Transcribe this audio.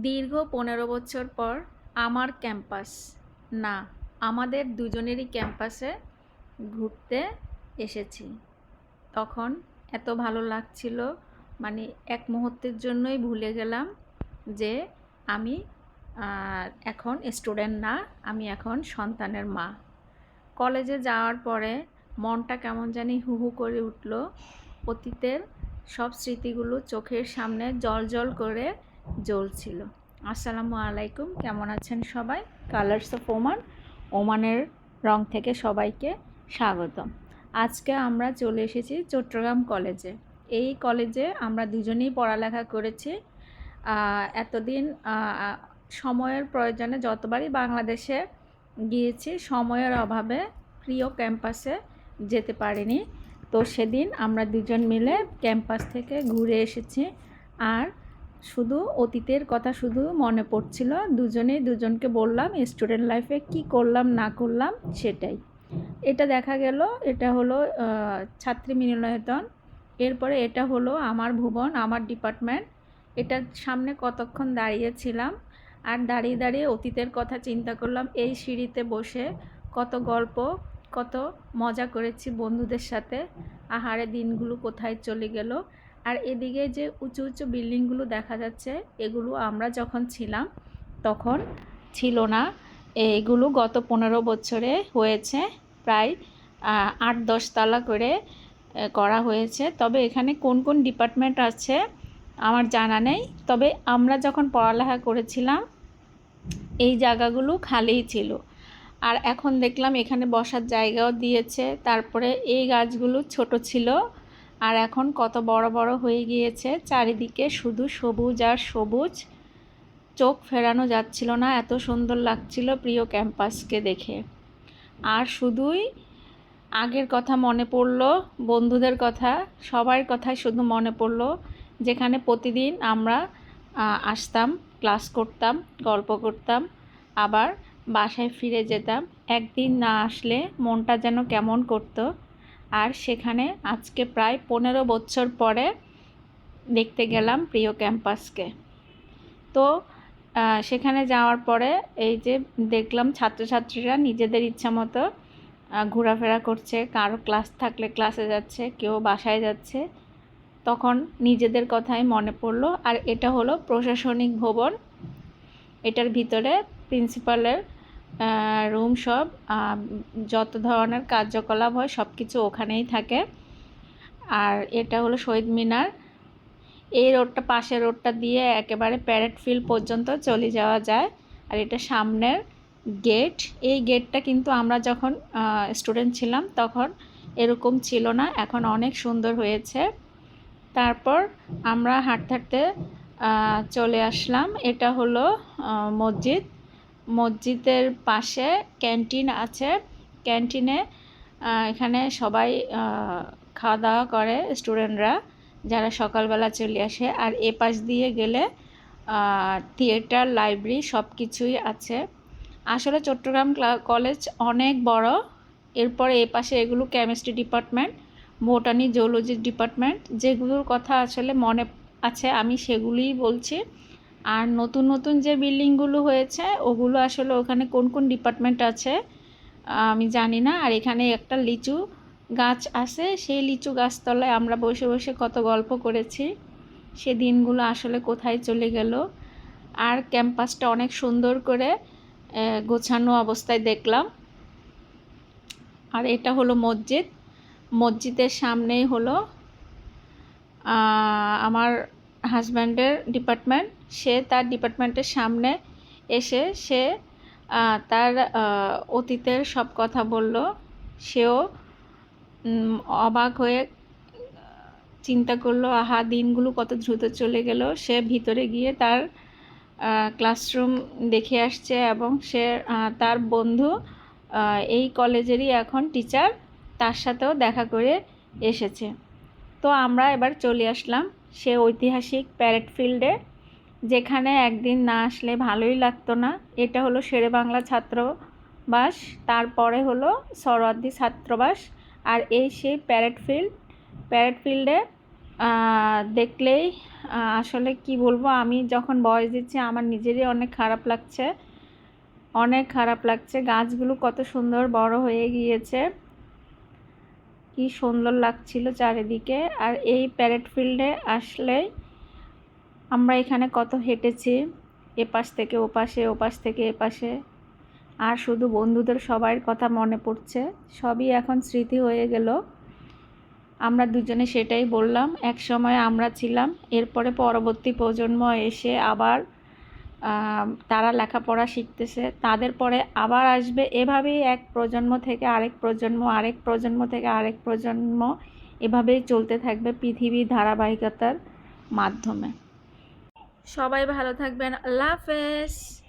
দীর্ঘ পনেরো বছর পর আমার ক্যাম্পাস। না, আমাদের দুজনেরই ক্যাম্পাসে ঘুরতে এসেছি। তখন এত ভালো লাগছিল মানে এক মুহূর্তের জন্যই ভুলে গেলাম যে আমি এখন স্টুডেন্ট না, আমি এখন সন্তানের মা। কলেজে যাওয়ার পরে মনটা কেমন জানি হু হু করে উঠল। অতীতের সব স্মৃতিগুলো চোখের সামনে জল জল করে জ্বলছিল। আসসালামু আলাইকুম, কেমন আছেন সবাই? কালার্স অফ ওমান ওমানের রং থেকে সবাইকে স্বাগতম। আজকে আমরা চলে এসেছি চট্টগ্রাম কলেজে। এই কলেজে আমরা দুজনেই পড়ালেখা করেছি। এতদিন সময়ের প্রয়োজনে যতবারই বাংলাদেশে গিয়েছি, সময়ের অভাবে প্রিয় ক্যাম্পাসে যেতে পারিনি। তো সেদিন আমরা দুজন মিলে ক্যাম্পাস থেকে ঘুরে এসেছি। আর শুধু অতীতের কথা শুধু মনে পড়ছিল। দুজনেই দুজনকে বললাম স্টুডেন্ট লাইফে কি করলাম, না করলাম? সেটাই। এটা দেখা গেল, এটা হলো ছাত্রী মিলনায়তন। এরপরে এটা হলো আমার ভুবন, আমার ডিপার্টমেন্ট এটার সামনে কতক্ষণ দাঁড়িয়েছিলাম? আর দাঁড়িয়ে দাঁড়িয়ে অতীতের কথা চিন্তা করলাম, এই সিঁড়িতে বসে কত গল্প, কত মজা করেছি বন্ধুদের সাথে। আহারে, দিনগুলো কোথায় চলে গেল? আর এদিকে যে উঁচু উঁচু বিল্ডিংগুলো দেখা যাচ্ছে, এগুলো আমরা যখন ছিলাম তখন ছিল না। এগুলো গত পনেরো বছরে হয়েছে, প্রায় আট দশ তলা করে করা হয়েছে। তবে এখানে কোন কোন ডিপার্টমেন্ট আছে আমার জানা নেই। তবে আমরা যখন পড়ালেখা করেছিলাম, এই জায়গাগুলো খালিই ছিল। আর এখন দেখলাম এখানে বসার জায়গাও দিয়েছে। তারপরে এই গাছগুলো ছোট ছিল। আর এখন কত বড় বড় হয়ে গিয়েছে, চারিদিকে শুধু সবুজ আর সবুজ। চোখ ফেরানো যাচ্ছিল না, এত সুন্দর লাগছিল প্রিয় ক্যাম্পাসকে দেখে। আর শুধুই আগের কথা মনে পড়ল, বন্ধুদের কথা, সবার কথাই শুধু মনে পড়ল, যেখানে প্রতিদিন আমরা আসতাম, ক্লাস করতাম, গল্প করতাম, আবার বাসায় ফিরে যেতাম। একদিন না আসলে মনটা যেন কেমন করতো। আর সেখানে আজকে প্রায় পনেরো বছর পরে দেখতে গেলাম প্রিয় ক্যাম্পাসকে। তো সেখানে যাওয়ার পরে এই যে দেখলাম ছাত্রছাত্রীরা নিজেদের ইচ্ছা মতো ঘোরাফেরা করছে, কারও ক্লাস থাকলে ক্লাসে যাচ্ছে, কেউ বাসায় যাচ্ছে। তখন নিজেদের কথাই মনে পড়ল, আর এটা হলো প্রশাসনিক ভবন। এটার ভিতরে প্রিন্সিপালের রুম সব যত ধরনের কার্যকলাপ হয় সব কিছু ওখানেই থাকে। আর এটা হলো শহীদ মিনার। এই রোডটা পাশের রোডটা দিয়ে একেবারে প্যারেড ফিল্ড পর্যন্ত চলে যাওয়া যায়। আর এটা সামনের গেট এই গেটটা কিন্তু আমরা যখন স্টুডেন্ট ছিলাম তখন এরকম ছিল না, এখন অনেক সুন্দর হয়েছে। তারপর আমরা হাঁটতে হাঁটতে চলে আসলাম। এটা হলো মসজিদ। মসজিদের পাশে ক্যান্টিন আছে। ক্যান্টিনে এখানে সবাই খাওয়া দাওয়া করে স্টুডেন্টরা যারা সকালবেলা চলে আসে। আর এ পাশ দিয়ে গেলে থিয়েটার, লাইব্রেরি সব কিছুই আছে। আসলে চট্টগ্রাম ক্লা- কলেজ অনেক বড়। এরপরে এ পাশে এগুলো chemistry department botany zoology department. যেগুলোর কথা আসলে মনে আছে, আমি সেগুলিই বলছি। আর নতুন নতুন যে বিল্ডিংগুলো হয়েছে, ওগুলো আসলে ওখানে কোন কোন ডিপার্টমেন্ট আছে, আমি জানি না। আর এখানে একটা লিচু গাছ আছে, সেই লিচু গাছতলায় আমরা বসে বসে কত গল্প করেছি। সে দিনগুলো আসলে কোথায় চলে গেল। আর ক্যাম্পাসটা অনেক সুন্দর করে গোছানো অবস্থায় দেখলাম। আর এটা হলো মসজিদ। মসজিদের সামনেই হলো আমার হাজব্যান্ডের ডিপার্টমেন্ট, সে তার ডিপার্টমেন্টের সামনে এসে সে তার অতীতের সব কথা বলল। সেও অবাক হয়ে চিন্তা করল, আহা, দিনগুলো কত দ্রুত চলে গেল। সে ভিতরে গিয়ে তার ক্লাসরুম দেখে আসছে এবং সে তার বন্ধু এই কলেজেরই এখন টিচার, তার সাথেও দেখা করে এসেছে। তো আমরা এবার চলে আসলাম সে ঐতিহাসিক প্যারেড ফিল্ডে যেখানে একদিন না আসলে ভালোই লাগতো না। এটা হলো শেরে বাংলা ছাত্রবাস, তারপরে হলো সরওয়ার্দী ছাত্রবাস, আর এই সেই প্যারেড ফিল্ড প্যারেড ফিল্ডে দেখলেই আসলে কি বলব, আমি যখন বয়স দিচ্ছি, আমার নিজেরই অনেক খারাপ লাগছে। অনেক খারাপ লাগছে। গাছগুলো কত সুন্দর বড় হয়ে গিয়েছে। কি সুন্দর লাগছিল চারিদিকে। আর এই প্যারেড ফিল্ডে আসলে আমরা এখানে কত হেঁটেছি, এপাশ থেকে ওপাশে, ওপাশ থেকে এপাশে। আর শুধু বন্ধুদের সবার কথা মনে পড়ছে, সবই এখন স্মৃতি হয়ে গেল। আমরা দুজনে সেটাই বললাম এক সময় আমরা ছিলাম, এরপরে পরবর্তী প্রজন্ম এসে আবার তারা লেখাপড়া শিখতেছে, তাদের পরে আবার আসবে এভাবেই এক প্রজন্ম থেকে আরেক প্রজন্ম আরেক প্রজন্ম থেকে আরেক প্রজন্ম এভাবেই চলতে থাকবে পৃথিবীর ধারাবাহিকতার মাধ্যমে। সবাই ভালো থাকবেন, আল্লাহ হাফেজ।